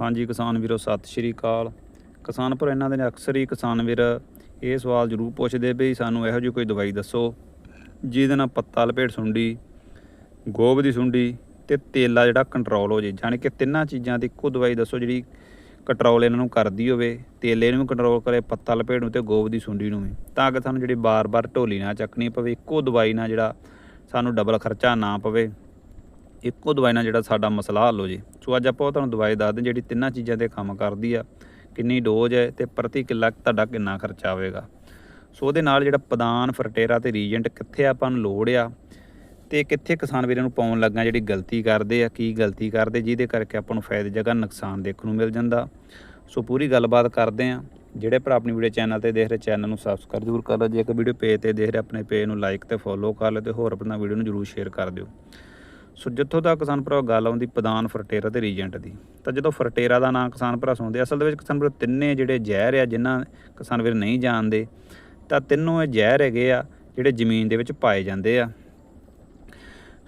ਹਾਂਜੀ ਕਿਸਾਨ ਵੀਰੋ, ਸਤਿ ਸ਼੍ਰੀ ਅਕਾਲ। ਕਿਸਾਨ ਭਰਾ ਇਹਨਾਂ ਦੇ ਨੇ ਅਕਸਰ ਹੀ ਕਿਸਾਨ ਵੀਰ ਇਹ ਸਵਾਲ ਜ਼ਰੂਰ ਪੁੱਛਦੇ ਵੀ ਸਾਨੂੰ ਇਹੋ ਜਿਹੀ ਕੋਈ ਦਵਾਈ ਦੱਸੋ, ਜਿਹਦੇ ਨਾਲ ਪੱਤਾ ਲਪੇਟ ਸੁੰਡੀ, ਗੋਭ ਦੀ ਸੁੰਡੀ ਤੇ ਤੇਲਾ ਜਿਹੜਾ ਕੰਟਰੋਲ ਹੋ ਜੇ। ਜਾਣੀ ਕਿ ਤਿੰਨਾਂ ਚੀਜ਼ਾਂ ਦੀ ਇੱਕੋ ਦਵਾਈ ਦੱਸੋ ਜਿਹੜੀ ਕੰਟਰੋਲ ਇਹਨਾਂ ਨੂੰ ਕਰਦੀ ਹੋਵੇ, ਤੇਲੇ ਨੂੰ ਕੰਟਰੋਲ ਕਰੇ, ਪੱਤਾ ਲਪੇਟ ਨੂੰ ਤੇ ਗੋਭ ਦੀ ਸੁੰਡੀ ਨੂੰ ਵੀ। ਤਾਂ ਕਿ ਸਾਨੂੰ ਜਿਹੜੀ ਬਾਰ-ਬਾਰ ਢੋਲੀ ਨਾ ਚੱਕਣੀ ਪਵੇ, ਇੱਕੋ ਦਵਾਈ ਨਾਲ ਜਿਹੜਾ ਸਾਨੂੰ ਡਬਲ ਖਰਚਾ ਨਾ ਪਵੇ। ਇੱਕੋ ਦਵਾਈ ਨਾਲ ਜਿਹੜਾ ਸਾਡਾ ਮਸਲਾ ਹੱਲ ਹੋ ਜੇ। ਸੋ ਅੱਜ ਆਪਾਂ ਤੁਹਾਨੂੰ ਦਵਾਈ ਦੱਸਦੇ ਜਿਹੜੀ ਤਿੰਨਾਂ ਚੀਜ਼ਾਂ ਤੇ ਕੰਮ ਕਰਦੀ ਆ, ਕਿੰਨੀ ਡੋਜ਼ ਹੈ ਤੇ ਪ੍ਰਤੀ ਕਿੱਲਾ ਤੁਹਾਡਾ ਕਿੰਨਾ ਖਰਚਾ ਆਵੇਗਾ। ਸੋ ਉਹਦੇ ਨਾਲ ਜਿਹੜਾ ਪਦਾਨ, ਫਰਟੇਰਾ ਤੇ ਰੀਜੈਂਟ ਕਿੱਥੇ ਆਪਾਂ ਨੂੰ ਲੋੜ ਆ ਤੇ ਕਿੱਥੇ ਕਿਸਾਨ ਵੀਰਾਂ ਨੂੰ ਪਾਉਣ ਲੱਗਾ ਜਿਹੜੀ ਗਲਤੀ ਕਰਦੇ ਆ, ਕੀ ਗਲਤੀ ਕਰਦੇ, ਜਿਹਦੇ ਕਰਕੇ ਆਪਾਂ ਨੂੰ ਫਾਇਦੇ ਜਗ੍ਹਾ ਨੁਕਸਾਨ ਦੇਖਣ ਨੂੰ ਮਿਲ ਜਾਂਦਾ। ਸੋ ਪੂਰੀ ਗੱਲਬਾਤ ਕਰਦੇ ਆ ਜਿਹੜੇ ਭਰਾ ਆਪਣੀ ਵੀਡੀਓ ਚੈਨਲ ਤੇ ਦੇਖ ਰਹੇ, ਚੈਨਲ ਨੂੰ ਸਬਸਕ੍ਰਾਈਬ ਜ਼ਰੂਰ ਕਰ ਲਓ। ਜੇ ਇੱਕ ਵੀਡੀਓ ਪੇਜ ਤੇ ਦੇਖ ਰਹੇ, ਆਪਣੇ ਪੇਜ ਨੂੰ ਲਾਈਕ ਤੇ ਫੋਲੋ ਕਰ ਲਓ ਤੇ ਹੋਰ ਆਪਣਾ ਵੀਡੀਓ ਨੂੰ ਜ਼ਰੂਰ ਸ਼ੇਅਰ ਕਰ ਦਿਓ। ਸੋ ਜਿੱਥੋਂ ਤੱਕ ਕਿਸਾਨ ਭਰਾ ਗੱਲ ਆਉਂਦੀ ਪਦਾਨ ਫਰਟੇਰਾ ਤੇ ਰੀਜੈਂਟ ਦੀ, ਤਾਂ ਜਦੋਂ ਫਰਟੇਰਾ ਦਾ ਨਾਂ ਕਿਸਾਨ ਭਰਾ ਸੁਣਦੇ ਅਸਲ ਦੇ ਵਿੱਚ ਕਿਸਾਨ ਭਰਾ ਤਿੰਨੇ ਜਿਹੜੇ ਜ਼ਹਿਰ ਆ, ਜਿਨ੍ਹਾਂ ਕਿਸਾਨ ਵੀਰ ਨਹੀਂ ਜਾਣਦੇ, ਤਾਂ ਤਿੰਨੋਂ ਇਹ ਜ਼ਹਿਰ ਹੈਗੇ ਆ, ਜਿਹੜੇ ਜ਼ਮੀਨ ਦੇ ਵਿੱਚ ਪਾਏ ਜਾਂਦੇ ਆ।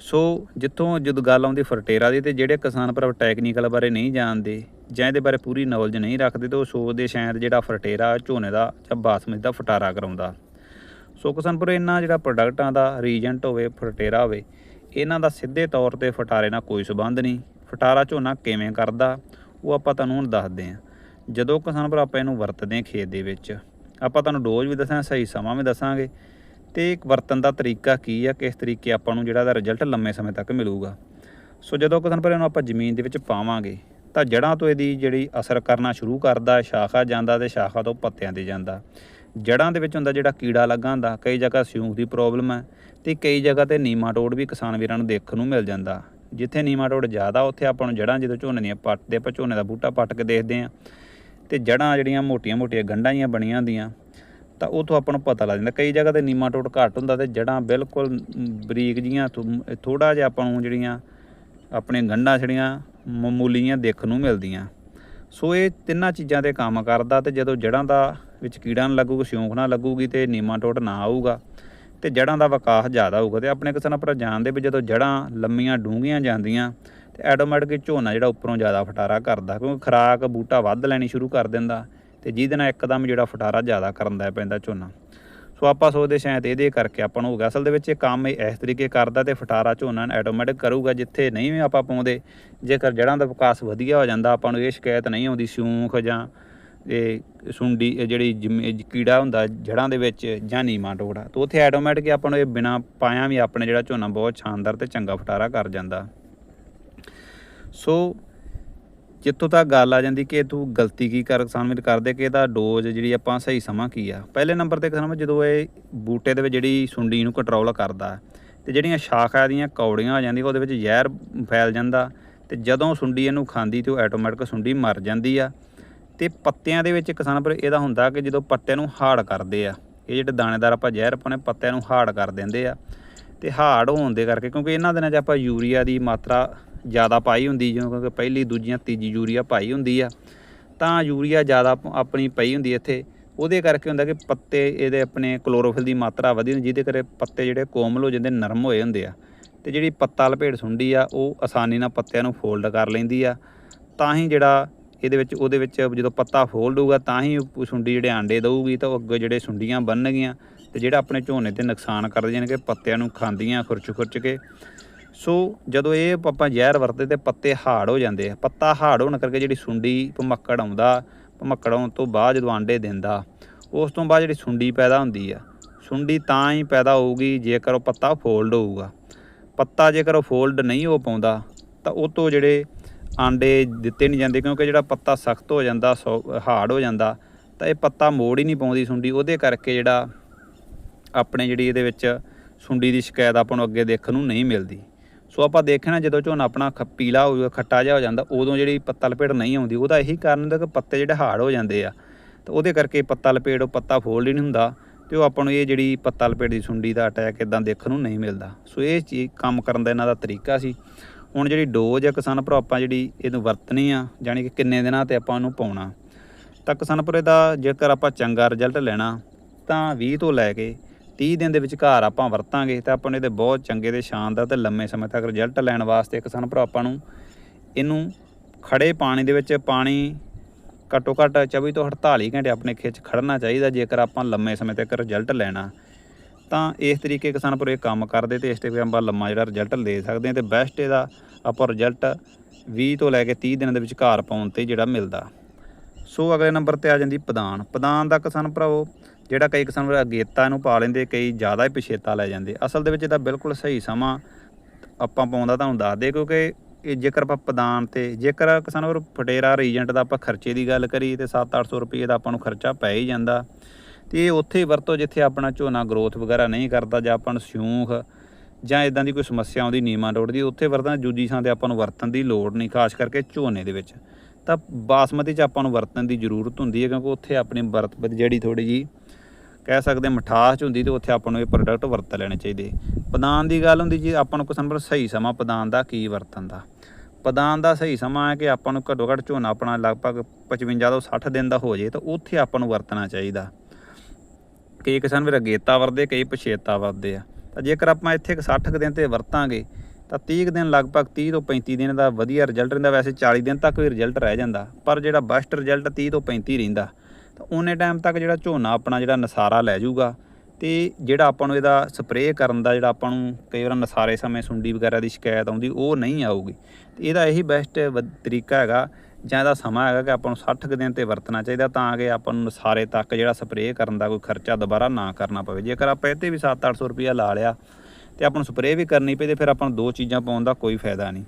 ਸੋ ਜਿੱਥੋਂ ਜਦੋਂ ਗੱਲ ਆਉਂਦੀ ਫਰਟੇਰਾ ਦੀ, ਤੇ ਜਿਹੜੇ ਕਿਸਾਨ ਭਰਾ ਟੈਕਨੀਕਲ ਬਾਰੇ ਨਹੀਂ ਜਾਣਦੇ, ਜਾਂ ਇਹਦੇ ਬਾਰੇ ਪੂਰੀ ਨੌਲੇਜ ਨਹੀਂ ਰੱਖਦੇ, ਤਾਂ ਉਹ ਸੋਚਦੇ ਸ਼ਾਇਦ ਜਿਹੜਾ ਫਰਟੇਰਾ, ਝੋਨੇ ਦਾ ਜਾਂ ਬਾਸਮਤੀ ਦਾ ਫਟਾਰਾ ਕਰਾਉਂਦਾ। ਸੋ ਕਿਸਾਨ ਭਰਾ ਇਹਨਾਂ ਜਿਹੜਾ ਪ੍ਰੋਡਕਟਾਂ ਦਾ ਰੀਜੈਂਟ ਹੋਵੇ, ਫਰਟੇਰਾ ਹੋਵੇ ਇਹਨਾਂ ਦਾ ਸਿੱਧੇ ਤੌਰ ਤੇ ਫਟਾਰੇ ਨਾਲ ਕੋਈ ਸਬੰਧ ਨਹੀਂ। ਫਟਾਰਾ ਝੋਨਾ ਕਿਵੇਂ ਕਰਦਾ, ਉਹ ਆਪਾਂ ਤੁਹਾਨੂੰ ਹੁਣ ਦੱਸਦੇ ਹਾਂ। ਜਦੋਂ ਕਿਸਾਨ ਭਰਾ ਆਪਾਂ ਇਹਨੂੰ ਵਰਤਦੇ ਹਾਂ ਖੇਤ ਦੇ ਵਿੱਚ, ਆਪਾਂ ਤੁਹਾਨੂੰ ਡੋਜ਼ ਵੀ ਦੱਸਾਂ, ਸਹੀ ਸਮਾਂ ਵੀ ਦੱਸਾਂਗੇ। ਤੇ ਇੱਕ ਵਰਤਨ ਦਾ ਤਰੀਕਾ ਕੀ ਆ ਕਿਸ ਤਰੀਕੇ ਆਪਾਂ ਨੂੰ ਜਿਹੜਾ ਦਾ ਰਿਜ਼ਲਟ ਲੰਮੇ ਸਮੇਂ ਤੱਕ ਮਿਲੂਗਾ। ਸੋ ਜਦੋਂ ਕਿਸਾਨ ਭਰਾ ਇਹਨੂੰ ਆਪਾਂ ਜ਼ਮੀਨ ਦੇ ਵਿੱਚ ਪਾਵਾਂਗੇ, ਤਾਂ ਜੜਾਂ ਤੋਂ ਇਹਦੀ ਜਿਹੜੀ ਅਸਰ ਕਰਨਾ ਸ਼ੁਰੂ ਕਰਦਾ, ਸ਼ਾਖਾ ਜਾਂਦਾ ਤੇ ਸ਼ਾਖਾ ਤੋਂ ਪੱਤਿਆਂ ਤੇ ਜਾਂਦਾ। ਜੜਾਂ ਦੇ ਵਿੱਚ ਹੁੰਦਾ ਜਿਹੜਾ ਕੀੜਾ ਲੱਗਾ ਹੁੰਦਾ, ਕਈ ਜਗ੍ਹਾ ਸਿਉਂਕ ਦੀ ਪ੍ਰੋਬਲਮ ਹੈ ਤੇ ਕਈ ਜਗ੍ਹਾ ਤੇ ਨੀਮਾਟੋਡ ਵੀ ਕਿਸਾਨ ਵੀਰਾਂ ਨੂੰ ਦੇਖਣ ਨੂੰ ਮਿਲ ਜਾਂਦਾ। ਜਿੱਥੇ ਨੀਮਾਟੋਡ ਜ਼ਿਆਦਾ, ਉੱਥੇ ਆਪਾਂ ਨੂੰ ਜੜਾਂ ਜਦੋਂ ਝੋਨੇ ਦੀਆਂ ਪੱਟਦੇ ਆਪਾਂ ਝੋਨੇ ਦਾ ਬੂਟਾ ਪੱਟ ਕੇ ਦੇਖਦੇ ਆ ਤੇ ਜੜਾਂ ਜਿਹੜੀਆਂ ਮੋਟੀਆਂ-ਮੋਟੀਆਂ ਗੰਢਾਂ ਜੀਆਂ ਬਣੀਆਂ ਹੁੰਦੀਆਂ, ਤਾਂ ਉਥੋਂ ਆਪਾਂ ਨੂੰ ਪਤਾ ਲੱਗ ਜਾਂਦਾ। ਕਈ ਜਗ੍ਹਾ ਤੇ ਨੀਮਾਟੋਡ ਘੱਟ ਹੁੰਦਾ ਤੇ ਜੜਾਂ ਬਿਲਕੁਲ ਬਰੀਕ ਜੀਆਂ ਥੋੜਾ ਜਿਹਾ ਆਪਾਂ ਨੂੰ ਜਿਹੜੀਆਂ ਆਪਣੇ ਗੰਢਾਂ ਜਿਹੜੀਆਂ ਮਾਮੂਲੀਆਂ ਦੇਖਣ ਨੂੰ ਮਿਲਦੀਆਂ। ਸੋ ਇਹ ਤਿੰਨਾਂ ਚੀਜ਼ਾਂ ਤੇ ਕੰਮ ਕਰਦਾ ਤੇ ਜਦੋਂ ਜੜਾਂ ਦਾ ਵਿੱਚ ਕੀੜਾ ਨਾ ਲੱਗੂਗਾ ਸਿਉਂਕ ਨਾ ਲੱਗੂਗੀ ਤੇ ਨੀਮਾਟੋਡ ਨਾ ਆਊਗਾ। ਤੇ ਜੜਾਂ ਦਾ ਵਿਕਾਸ ਜ਼ਿਆਦਾ ਹੋਊਗਾ ਤੇ ਆਪਣੇ ਕਿਸਾਨਾਂ ਪਰ ਜਾਣਦੇ ਵੀ ਜਦੋਂ ਜੜਾਂ ਲੰਮੀਆਂ ਡੂੰਘੀਆਂ ਜਾਂਦੀਆਂ, ਤੇ ਆਟੋਮੈਟਿਕ ਝੋਨਾ ਜਿਹੜਾ ਉੱਪਰੋਂ ਜ਼ਿਆਦਾ ਫਟਾਰਾ ਕਰਦਾ, ਕਿਉਂਕਿ ਖਰਾਕ, ਬੂਟਾ ਵੱਧ ਲੈਣੀ ਸ਼ੁਰੂ ਕਰ ਦਿੰਦਾ ਤੇ ਜਿਹਦੇ ਨਾਲ ਇੱਕਦਮ ਜਿਹੜਾ ਫਟਾਰਾ ਜ਼ਿਆਦਾ ਕਰਨ ਦਾ ਪੈਂਦਾ ਝੋਨਾ। ਸੋ ਆਪਾਂ ਸੋਚਦੇ ਸ਼ਾਇਦ ਇਹਦੇ ਕਰਕੇ ਆਪਾਂ ਨੂੰ ਹੋ ਗਿਆ। ਅਸਲ ਦੇ ਵਿੱਚ ਇਹ ਕੰਮ ਇਸ ਤਰੀਕੇ ਕਰਦਾ ਤੇ ਫਟਾਰਾ ਝੋਨਾ ਆਟੋਮੈਟਿਕ ਕਰੂਗਾ, ਜਿੱਥੇ ਨਹੀਂ ਵੀ ਆਪਾਂ ਪਾਉਂਦੇ, ਜੇਕਰ ਜੜਾਂ ਦਾ ਵਿਕਾਸ ਵਧੀਆ ਹੋ ਜਾਂਦਾ, ਆਪਾਂ ਨੂੰ ਇਹ ਸ਼ਿਕਾਇਤ ਨਹੀਂ ਆਉਂਦੀ ਸਿਉਂਖ ਜਾਂ ਇਹ ਸੁੰਡੀ, ਇਹ ਜਿਹੜੀ ਜਿਮ- ਕੀੜਾ ਹੁੰਦਾ ਜੜਾਂ ਦੇ ਵਿੱਚ ਜਾਂ ਨੀਮਾ ਟੋੜਾ ਤਾਂ ਉੱਥੇ ਆਟੋਮੈਟਿਕ ਆਪਾਂ ਨੂੰ ਇਹ ਬਿਨਾ ਪਾਇਆ ਵੀ ਆਪਣੇ ਜਿਹੜਾ ਝੋਨਾ ਬਹੁਤ ਸ਼ਾਨਦਾਰ ਤੇ ਚੰਗਾ ਫਟਾਰਾ ਕਰ ਜਾਂਦਾ। ਸੋ ਜਿੱਥੋਂ ਤੱਕ ਗੱਲ ਆ ਜਾਂਦੀ ਕਿ ਤੂੰ ਗਲਤੀ ਕੀ ਕਰ ਕਿਸਾਨ ਵੀਰ ਕਰਦੇ ਕਿ ਇਹਦਾ ਡੋਜ਼ ਜਿਹੜੀ ਆਪਾਂ ਸਹੀ ਸਮਾਂ ਕੀ ਆ। ਪਹਿਲੇ ਨੰਬਰ ਤੇ ਕਿਸਾਨ ਜਦੋਂ ਇਹ ਬੂਟੇ ਦੇ ਵਿੱਚ ਜਿਹੜੀ ਸੁੰਡੀ ਨੂੰ ਕੰਟਰੋਲ ਕਰਦਾ, ਤੇ ਜਿਹੜੀਆਂ ਸ਼ਾਖਾ ਦੀਆਂ ਕੌੜੀਆਂ ਆ ਜਾਂਦੀਆਂ, ਉਹਦੇ ਵਿੱਚ ਜ਼ਹਿਰ ਫੈਲ ਜਾਂਦਾ, ਤੇ ਜਦੋਂ ਸੁੰਡੀ ਇਹਨੂੰ ਖਾਂਦੀ ਤੇ ਉਹ ਆਟੋਮੈਟਿਕ ਸੁੰਡੀ ਮਰ ਜਾਂਦੀ ਆ। ਤੇ ਪੱਤਿਆਂ ਦੇ ਵਿੱਚ ਕਿਸਾਨ ਪਰ ਇਹਦਾ ਹੁੰਦਾ ਕਿ ਜਦੋਂ ਪੱਤੇ ਨੂੰ ਹਾਰਡ ਕਰਦੇ ਆ, ਇਹ ਜਿਹੜੇ ਦਾਣੇਦਾਰ ਆਪਾਂ ਜ਼ਹਿਰ ਪਾਉਣੇ ਪੱਤਿਆਂ ਨੂੰ ਹਾਰਡ ਕਰ ਦਿੰਦੇ ਆ। ਤੇ ਹਾਰਡ ਹੋਣ ਦੇ ਕਰਕੇ, ਕਿਉਂਕਿ ਇਹਨਾਂ ਦਿਨਾਂ 'ਚ ਆਪਾਂ ਯੂਰੀਆ ਦੀ ਮਾਤਰਾ ਜ਼ਿਆਦਾ ਪਾਈ ਹੁੰਦੀ ਜਿਵੇਂ ਕਿਉਂਕਿ ਪਹਿਲੀ ਦੂਜੀਆਂ ਤੀਜੀ ਯੂਰੀਆ ਪਾਈ ਹੁੰਦੀ ਆ। ਤਾਂ ਯੂਰੀਆ ਜ਼ਿਆਦਾ ਆਪਣੀ ਪਈ ਹੁੰਦੀ ਇੱਥੇ। ਉਹਦੇ ਕਰਕੇ ਹੁੰਦਾ ਕਿ ਪੱਤੇ ਇਹਦੇ ਆਪਣੇ ਕਲੋਰੋਫਿਲ ਦੀ ਮਾਤਰਾ ਵਧੀ ਹੁੰਦੀ, ਜਿਹਦੇ ਕਰਕੇ ਪੱਤੇ ਜਿਹੜੇ ਕੋਮਲ ਹੋ ਜਾਂਦੇ, ਨਰਮ ਹੋਏ ਹੁੰਦੇ ਆ। ਤੇ ਜਿਹੜੀ ਪੱਤਾ ਲਪੇਟ ਸੁੰਡੀ ਆ, ਉਹ ਆਸਾਨੀ ਨਾਲ ਪੱਤਿਆਂ ਨੂੰ ਫੋਲਡ ਕਰ ਲੈਂਦੀ ਆ। ਤਾਂ ਹੀ ਜਿਹੜਾ ਇਹਦੇ ਵਿੱਚ, ਉਹਦੇ ਵਿੱਚ ਜਦੋਂ ਪੱਤਾ ਫੋਲਡ ਹੋਊਗਾ ਤਾਂ ਹੀ ਸੁੰਡੀ ਜਿਹੜੇ ਆਂਡੇ ਦਊਗੀ ਤਾਂ ਉਹ ਅੱਗੇ ਜਿਹੜੇ ਸੁੰਡੀਆਂ ਬਣਨਗੀਆਂ ਤੇ ਜਿਹੜਾ ਆਪਣੇ ਝੋਨੇ ਤੇ ਨੁਕਸਾਨ ਕਰਦੇ ਜਾਣ ਕਿ ਪੱਤਿਆਂ ਨੂੰ ਖਾਂਦੀਆਂ ਖੁਰਚ ਖੁਰਚ ਕੇ। ਸੋ ਜਦੋਂ ਇਹ ਆਪਾਂ ਜ਼ਹਿਰ ਵਰਤਦੇ ਤੇ ਪੱਤੇ ਹਾੜ ਹੋ ਜਾਂਦੇ ਆ, ਪੱਤਾ ਹਾੜ ਹੋਣ ਕਰਕੇ ਜਿਹੜੀ ਸੁੰਡੀ ਭਮੱਕੜ ਆਉਂਦਾ, ਭਮੱਕੜ ਆਉਣ ਤੋਂ ਬਾਅਦ ਜਦੋਂ ਆਂਡੇ ਦਿੰਦਾ, ਉਸ ਤੋਂ ਬਾਅਦ ਜਿਹੜੀ ਸੁੰਡੀ ਪੈਦਾ ਹੁੰਦੀ ਆ, ਸੁੰਡੀ ਤਾਂ ਹੀ ਪੈਦਾ ਹੋਊਗੀ ਜੇਕਰ ਉਹ ਪੱਤਾ ਫੋਲਡ ਹੋਊਗਾ। ਪੱਤਾ ਜੇਕਰ ਉਹ ਫੋਲਡ ਨਹੀਂ ਹੋ ਪਾਉਂਦਾ, ਤਾਂ ਉਹ ਤੋਂ ਜਿਹੜੇ ਆਂਡੇ ਦਿੱਤੇ ਨਹੀਂ ਜਾਂਦੇ ਕਿਉਂਕਿ ਜਿਹੜਾ ਪੱਤਾ ਸਖਤ ਹੋ ਜਾਂਦਾ ਹਾਰਡ ਹੋ ਜਾਂਦਾ, ਤਾਂ ਇਹ ਪੱਤਾ ਮੋੜ ਹੀ ਨਹੀਂ ਪਾਉਂਦੀ ਸੁੰਡੀ। ਉਹਦੇ ਕਰਕੇ ਜਿਹੜਾ ਆਪਣੇ ਜਿਹੜੀ ਇਹਦੇ ਵਿੱਚ ਸੁੰਡੀ ਦੀ ਸ਼ਿਕਾਇਤ ਆਪਾਂ ਨੂੰ ਅੱਗੇ ਦੇਖਣ ਨੂੰ ਨਹੀਂ ਮਿਲਦੀ। ਸੋ ਆਪਾਂ ਦੇਖਣਾ ਜਦੋਂ ਝੋਨਾ ਆਪਣਾ ਖ- ਪੀਲਾ ਹੋ ਜਾਊਗਾ ਖੱਟਾ ਜਿਹਾ ਹੋ ਜਾਂਦਾ, ਉਦੋਂ ਜਿਹੜੀ ਪੱਤਾ ਲਪੇਟ ਨਹੀਂ ਆਉਂਦੀ। ਉਹਦਾ ਇਹੀ ਕਾਰਨ ਹੁੰਦਾ ਕਿ ਪੱਤੇ ਜਿਹੜੇ ਹਾਰਡ ਹੋ ਜਾਂਦੇ ਆ। ਤਾਂ ਉਹਦੇ ਕਰਕੇ ਪੱਤਾ ਲਪੇਟ, ਉਹ ਪੱਤਾ ਫੋਲਡ ਹੀ ਨਹੀਂ ਹੁੰਦਾ ਤੇ ਉਹ ਆਪਾਂ ਨੂੰ ਇਹ ਜਿਹੜੀ ਪੱਤਾ ਲਪੇਟ ਦੀ ਸੁੰਡੀ ਦਾ ਅਟੈਕ ਇਦਾਂ ਦੇਖਣ ਨੂੰ ਨਹੀਂ ਮਿਲਦਾ। ਸੋ ਇਹ ਚੀਜ਼ ਕੰਮ ਕਰਨ ਦਾ ਇਹਨਾਂ ਦਾ ਤਰੀਕਾ ਸੀ। ਹੁਣ ਜਿਹੜੀ ਡੋਜ਼ ਆ ਕਿਸਾਨ ਭਰਾ ਆਪਾਂ ਜਿਹੜੀ ਇਹਨੂੰ ਵਰਤਣੀ ਆ, ਜਾਣੀ ਕਿ ਕਿੰਨੇ ਦਿਨਾਂ ਤੇ ਆਪਾਂ ਉਹਨੂੰ ਪਾਉਣਾ। ਤਾਂ ਕਿਸਾਨ ਭਰਾ ਇਹਦਾ ਜੇਕਰ ਆਪਾਂ ਚੰਗਾ ਰਿਜ਼ਲਟ ਲੈਣਾ, ਤਾਂ 20 ਤੋਂ ਲੈ ਕੇ 30 ਦਿਨ ਦੇ ਵਿਚਕਾਰ ਆਪਾਂ ਵਰਤਾਂਗੇ, ਤਾਂ ਆਪਾਂ ਨੂੰ ਇਹਦੇ ਬਹੁਤ ਚੰਗੇ ਤੇ ਸ਼ਾਨਦਾਰ ਤੇ ਲੰਮੇ ਸਮੇਂ ਤੱਕ ਰਿਜ਼ਲਟ ਲੈਣ ਵਾਸਤੇ ਕਿਸਾਨ ਭਰਾ ਆਪਾਂ ਨੂੰ ਇਹਨੂੰ ਖੜੇ ਪਾਣੀ ਦੇ ਵਿੱਚ ਪਾਣੀ ਘੱਟੋ ਘੱਟ 24 ਤੋਂ 48 ਘੰਟੇ ਆਪਣੇ ਖੇਤ 'ਚ ਖੜਨਾ ਚਾਹੀਦਾ, ਜੇਕਰ ਆਪਾਂ ਲੰਮੇ ਸਮੇਂ ਤੱਕ ਰਿਜ਼ਲਟ ਲੈਣਾ। ਤਾਂ ਇਸ ਤਰੀਕੇ ਕਿਸਾਨਪੁਰ ਇਹ ਕੰਮ ਕਰਦੇ ਤੇ ਇਸ ਤੇ ਆਪਾਂ ਲੰਮਾ ਜਿਹੜਾ ਰਿਜ਼ਲਟ ਲੈ ਸਕਦੇ ਹਾਂ ਤੇ ਬੈਸਟ ਇਹਦਾ ਆਪਾਂ ਰਿਜ਼ਲਟ 20 ਤੋਂ ਲੈ ਕੇ 30 ਦਿਨਾਂ ਦੇ ਵਿਚਕਾਰ ਪਾਉਣ ਤੇ ਜਿਹੜਾ ਮਿਲਦਾ। ਸੋ ਅਗਲੇ ਨੰਬਰ ਤੇ ਆ ਜਾਂਦੀ ਪਦਾਨ ਪਦਾਨ ਦਾ ਕਿਸਾਨ ਭਰਾਓ ਜਿਹੜਾ ਕਈ ਕਿਸਾਨ ਭਰਾ ਅਗੇਤਾ ਨੂੰ ਪਾ ਲੈਂਦੇ, ਕਈ ਜ਼ਿਆਦਾ ਹੀ ਪਿਛੇਤਾ ਲੈ ਜਾਂਦੇ। ਅਸਲ ਦੇ ਵਿੱਚ ਇਹਦਾ ਬਿਲਕੁਲ ਸਹੀ ਸਮਾਂ ਆਪਾਂ ਪਾਉਂਦਾ ਤੁਹਾਨੂੰ ਦੱਸ ਦੇ ਕਿਉਂਕਿ ਇਹ ਜੇਕਰ ਆਪਾਂ ਪਦਾਨ ਤੇ ਜੇਕਰ ਕਿਸਾਨ ਭਰਾ ਫਟੇਰਾ, ਰੀਜੈਂਟ ਦਾ ਆਪਾਂ ਖਰਚੇ ਦੀ ਗੱਲ ਕਰੀ ਤੇ 7-800 ਰੁਪਏ ਦਾ ਆਪਾਂ ਨੂੰ ਖਰਚਾ ਪੈ ਹੀ ਜਾਂਦਾ। ਤੇ ਇਹ ਉੱਥੇ ਹੀ ਵਰਤੋ ਜਿੱਥੇ ਆਪਣਾ ਝੋਨਾ ਗਰੋਥ ਵਗੈਰਾ ਨਹੀਂ ਕਰਦਾ ਜਾਂ ਆਪਾਂ ਨੂੰ ਸਿਉਂਖ ਜਾਂ ਇਦਾਂ ਦੀ ਕੋਈ ਸਮੱਸਿਆ ਆਉਂਦੀ ਨੀਵਾਂ ਰੋਡ ਦੀ, ਉੱਥੇ ਵਰਤਣਾ ਦੂਜੀ ਥਾਂ ਤੇ ਆਪਾਂ ਨੂੰ ਵਰਤਣ ਦੀ ਲੋੜ ਨਹੀਂ, ਖਾਸ ਕਰਕੇ ਝੋਨੇ ਦੇ ਵਿੱਚ। ਤਾਂ ਬਾਸਮਤੀ ਚ ਆਪਾਂ ਨੂੰ ਵਰਤਣ ਦੀ ਜ਼ਰੂਰਤ ਹੁੰਦੀ ਹੈ ਕਿਉਂਕਿ ਉੱਥੇ ਆਪਣੀ ਵਰਤ ਜਿਹੜੀ ਥੋੜੀ ਜੀ ਕਹਿ ਸਕਦੇ ਹਾਂ ਮਿਠਾਸ ਹੁੰਦੀ ਤੇ ਉੱਥੇ ਆਪਾਂ ਨੂੰ ਇਹ ਪ੍ਰੋਡਕਟ ਵਰਤ ਲੈਣੇ ਚਾਹੀਦੇ। ਪਦਾਨ ਦੀ ਗੱਲ ਹੁੰਦੀ ਜੀ, ਆਪਾਂ ਨੂੰ ਕਿਸਮ ਸਹੀ ਸਮਾਂ ਪਦਾਨ ਦਾ ਕੀ ਵਰਤਣ ਦਾ? ਪਦਾਨ ਦਾ ਸਹੀ ਸਮਾਂ ਹੈ ਕਿ ਆਪਾਂ ਨੂੰ ਘੱਟੋ ਘੱਟ ਝੋਨਾ ਆਪਣਾ ਲਗਭਗ 55 ਤੋਂ 60 ਦਿਨ ਦਾ ਹੋ ਜੇ ਤਾਂ ਉੱਥੇ ਆਪਾਂ ਨੂੰ ਵਰਤਣਾ ਚਾਹੀਦਾ। ਕਈ ਕਿਸਾਨ ਵੀਰ ਅਗੇਤਾ ਵਰਦੇ, ਕਈ ਪਛੇਤਾ ਵਰਦੇ ਆ। ਤਾਂ ਜੇਕਰ ਆਪਾਂ ਇੱਥੇ ਇੱਕ 60 ਕੁ ਦਿਨ ਤੇ ਵਰਤਾਂਗੇ, ਤਾਂ 30 ਕੁ ਦਿਨ ਲਗਭਗ 30 ਤੋਂ 35 ਦਿਨ ਦਾ ਵਧੀਆ ਰਿਜ਼ਲਟ ਰਹਿੰਦਾ। ਵੈਸੇ 40 ਦਿਨ ਤੱਕ ਵੀ ਰਿਜ਼ਲਟ ਰਹਿ ਜਾਂਦਾ, ਪਰ ਜਿਹੜਾ ਬੈਸਟ ਰਿਜ਼ਲਟ 30 ਤੋਂ 35 ਰਹਿੰਦਾ, ਤਾਂ ਉਹਨੇ ਟਾਈਮ ਤੱਕ ਜਿਹੜਾ ਝੋਨਾ ਆਪਣਾ ਜਿਹੜਾ ਨਸਾਰਾ ਲੈ ਜਾਊਗਾ। ਤੇ ਜਿਹੜਾ ਆਪਾਂ ਨੂੰ ਇਹਦਾ ਸਪਰੇਅ ਕਰਨ ਦਾ, ਜਿਹੜਾ ਆਪਾਂ ਨੂੰ ਕਈ ਵਾਰ ਨਸਾਰੇ ਸਮੇਂ ਸੁੰਡੀ ਵਗੈਰਾ ਦੀ ਸ਼ਿਕਾਇਤ ਆਉਂਦੀ, ਉਹ ਨਹੀਂ ਆਊਗੀ। ਤੇ ਇਹਦਾ ਇਹੀ ਬੈਸਟ ਤਰੀਕਾ ਹੈਗਾ ਜਾਂ ਇਹਦਾ ਸਮਾਂ ਹੈਗਾ ਕਿ ਆਪਾਂ ਨੂੰ 60 ਕੁ ਦਿਨ ਤੇ ਵਰਤਣਾ ਚਾਹੀਦਾ, ਤਾਂ ਕਿ ਆਪਾਂ ਨੂੰ ਸਾਰੇ ਤੱਕ ਜਿਹੜਾ ਸਪਰੇਅ ਕਰਨ ਦਾ ਕੋਈ ਖਰਚਾ ਦੁਬਾਰਾ ਨਾ ਕਰਨਾ ਪਵੇ। ਜੇਕਰ ਆਪਾਂ ਇਹ 'ਤੇ ਵੀ 7-800 ਰੁਪਇਆ ਲਾ ਲਿਆ ਤੇ ਆਪਾਂ ਨੂੰ ਸਪਰੇਅ ਵੀ ਕਰਨੀ ਪਈ ਤੇ ਫਿਰ ਆਪਾਂ ਨੂੰ ਦੋ ਚੀਜ਼ਾਂ ਪਾਉਣ ਦਾ ਕੋਈ ਫਾਇਦਾ ਨਹੀਂ।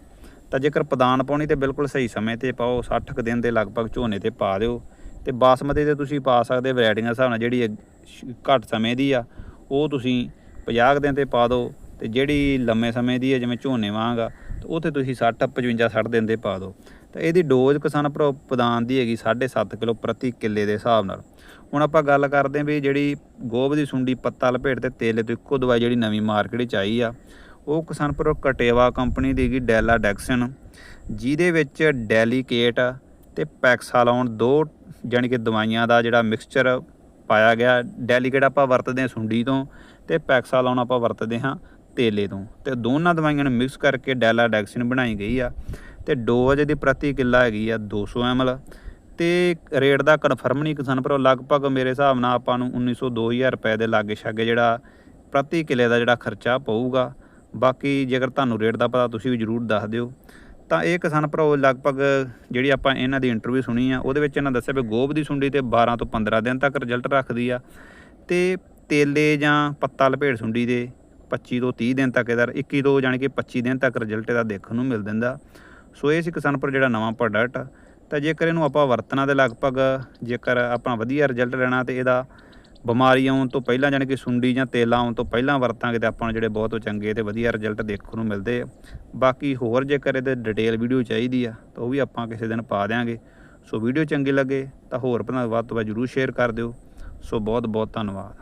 ਤਾਂ ਜੇਕਰ ਪਦਾਨ ਪਾਉਣੀ ਤੇ ਬਿਲਕੁਲ ਸਹੀ ਸਮੇਂ ਤੇ ਪਾਓ 60 ਕੁ ਦਿਨ ਦੇ ਲਗਭਗ ਝੋਨੇ ਤੇ ਪਾ ਦਿਓ ਤੇ ਬਾਸਮਤੀ ਤੇ ਤੁਸੀਂ ਪਾ ਸਕਦੇ, ਵੈਰਾਈਟੀਆਂ ਹਿਸਾਬ ਨਾਲ ਜਿਹੜੀ ਘੱਟ ਸਮੇਂ ਦੀ ਆ, ਉਹ ਤੁਸੀਂ 50 ਕੁ ਦਿਨ ਤੇ ਪਾ ਦਿਓ ਤੇ ਜਿਹੜੀ ਲੰਮੇ ਸਮੇਂ ਦੀ ਹੈ ਜਿਵੇਂ ਝੋਨੇ ਵਾਂਗ ਆ, ਤੇ ਉਹ ਤੇ ਤੁਸੀਂ 60 55 60 ਦਿਨ ਦੇ ਪਾ ਦਿਓ। ਤਾਂ ਇਹਦੀ ਡੋਜ਼ ਕਿਸਾਨ ਭਰਾ ਪਦਾਨ ਦੀ ਹੈਗੀ 7.5 ਕਿਲੋ ਪ੍ਰਤੀ ਕਿੱਲੇ ਦੇ ਹਿਸਾਬ ਨਾਲ। ਹੁਣ ਆਪਾਂ ਗੱਲ ਕਰਦੇ ਹਾਂ ਵੀ ਜਿਹੜੀ ਗੋਬ ਦੀ ਸੁੰਡੀ ਪੱਤਾ ਲਪੇਟ ਤੇ ਤੇਲੇ ਤੋਂ ਇੱਕੋ ਦਵਾਈ ਜਿਹੜੀ ਨਵੀਂ ਮਾਰਕੀਟ 'ਚ ਆਈ ਆ, ਉਹ ਕਿਸਾਨ ਭਰਾ ਕਟੇਵਾ ਕੰਪਨੀ ਦੀ ਹੈਗੀ ਡੈਲਾ ਡੈਕਸਨ, ਜਿਹਦੇ ਵਿੱਚ ਡੈਲੀਕੇਟ ਤੇ ਪੈਕਸਾਲੋਨ ਦੋ ਜਾਣੀ ਕਿ ਦਵਾਈਆਂ ਦਾ ਜਿਹੜਾ ਮਿਕਸਚਰ ਪਾਇਆ ਗਿਆ। ਡੈਲੀਕੇਟ ਆਪਾਂ ਵਰਤਦੇ ਹਾਂ ਸੁੰਡੀ ਤੋਂ ਤੇ ਪੈਕਸਾਲੋਨ ਆਪਾਂ ਵਰਤਦੇ ਹਾਂ ਤੇਲੇ ਤੋਂ। ਤੇ ਦੋਨਾਂ ਦਵਾਈਆਂ ਨੂੰ ਮਿਕਸ ਕਰਕੇ ਡੈਲਾ ਡੈਕਸਿਨ ਬਣਾਈ ਗਈ ਆ। ਤੇ ਡੋਜ਼ ਦੀ ਪ੍ਰਤੀ ਕਿੱਲਾ ਹੈਗੀ ਆ 200 ml ਤੇ ਰੇਟ ਦਾ ਕਨਫਰਮ ਨਹੀਂ ਕਿਸਾਨ ਭਰਾ ਲਗਭਗ ਮੇਰੇ ਹਿਸਾਬ ਨਾਲ ਆਪਾਂ ਨੂੰ 1900 2000 ਰੁਪਏ ਦੇ ਲਾਗੇ ਛਾਗੇ ਜਿਹੜਾ ਪ੍ਰਤੀ ਕਿੱਲੇ ਦਾ ਜਿਹੜਾ ਖਰਚਾ ਪਊਗਾ। ਬਾਕੀ ਜੇਕਰ ਤੁਹਾਨੂੰ ਰੇਟ ਦਾ ਪਤਾ ਤੁਸੀਂ ਵੀ ਜਰੂਰ ਦੱਸ ਦਿਓ। ਤਾਂ ਇਹ ਕਿਸਾਨ ਭਰਾਓ, ਲਗਭਗ ਜਿਹੜੀ ਆਪਾਂ ਇਹਨਾਂ ਦੀ ਇੰਟਰਵਿਊ ਸੁਣੀ ਆ, ਉਹਦੇ ਵਿੱਚ ਇਹਨਾਂ ਦੱਸਿਆ ਵੀ ਗੋਬ ਦੀ ਸੁੰਡੀ ਤੇ 12 ਤੋਂ 15 ਦਿਨ ਤੱਕ ਰਿਜ਼ਲਟ ਰੱਖਦੀ ਆ। ਤੇ ਤੇਲੇ ਜਾਂ ਪੱਤਾ ਲਪੇਟ ਸੁੰਡੀ ਦੇ 25 ਤੋਂ 30 ਦਿਨ ਤੱਕ ਇਹਦਾ 21 ਤੋਂ ਜਾਣੀ ਕਿ 25 ਦਿਨ ਤੱਕ ਰਿਜ਼ਲਟ ਇਹਦਾ ਦੇਖਣ ਨੂੰ ਮਿਲ ਦਿੰਦਾ। ਸੋ ਇਹ ਸੀ ਕਿਸਾਨ ਪਰ ਜਿਹੜਾ ਨਵਾਂ ਪ੍ਰੋਡਕਟ ਆ। ਤਾਂ ਜੇਕਰ ਇਹਨੂੰ ਆਪਾਂ ਵਰਤਣਾ ਦੇ ਲਗਭਗ, ਜੇਕਰ ਆਪਾਂ ਵਧੀਆ ਰਿਜ਼ਲਟ ਲੈਣਾ ਤੇ ਇਹਦਾ ਬਿਮਾਰੀ ਆਉਣ ਤੋਂ ਪਹਿਲਾਂ ਜਾਣੀ ਕਿ ਸੁੰਡੀ ਜਾਂ ਤੇਲਾ ਆਉਣ ਤੋਂ ਪਹਿਲਾਂ ਵਰਤਾਂਗੇ ਤੇ ਆਪਾਂ ਨੂੰ ਜਿਹੜੇ ਬਹੁਤ ਚੰਗੇ ਤੇ ਵਧੀਆ ਰਿਜ਼ਲਟ ਦੇਖਣ ਨੂੰ ਮਿਲਦੇ ਆ। ਬਾਕੀ ਹੋਰ ਜੇਕਰ ਇਹਦੇ ਡਿਟੇਲ ਵੀਡੀਓ ਚਾਹੀਦੀ ਆ, ਤਾਂ ਉਹ ਵੀ ਆਪਾਂ ਕਿਸੇ ਦਿਨ ਪਾ ਦਿਆਂਗੇ। ਸੋ ਵੀਡੀਓ ਚੰਗੀ ਲੱਗੇ ਤਾਂ ਹੋਰ ਭਰਾ ਵੱਧ ਤੋਂ ਵੱਧ ਜਰੂਰ ਸ਼ੇਅਰ ਕਰ ਦਿਓ। ਸੋ ਬਹੁਤ ਬਹੁਤ ਧੰਨਵਾਦ।